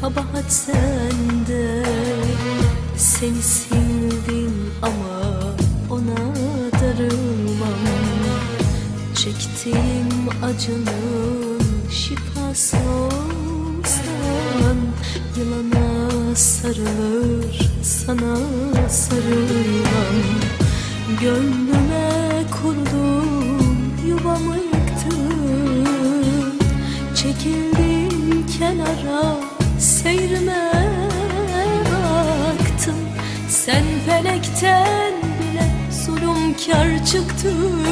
kabahat sende. Seni sildim ama ona darılmam. Çektiğim acının şifası olsan Yılana sarılır sana sarılmam. Gönlüme zulümkar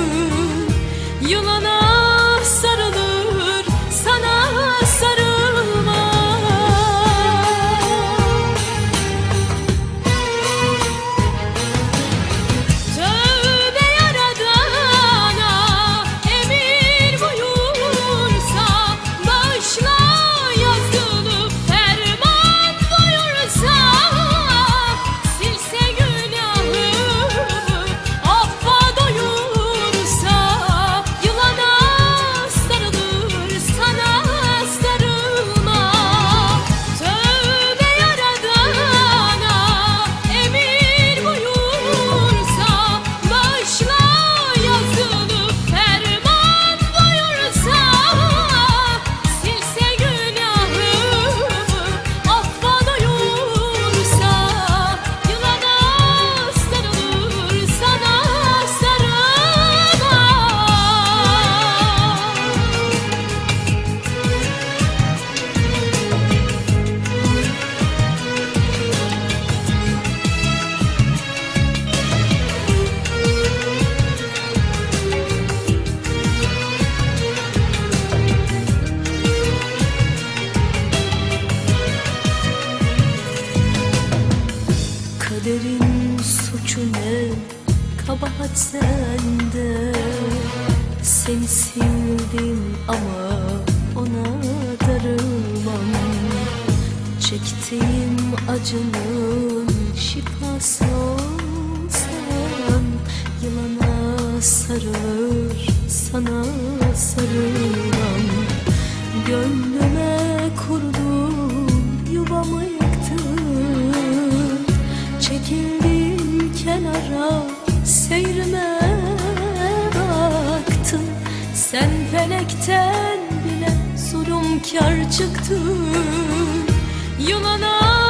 Kaderin suçu ne? Kabahat sende. Seni sildim ama ona darılmam. Çektiğim acının şifası olsan Yılana sarılır sana sarılmam. Gönlüme Sen felekten bile zulümkar çıktın Yılana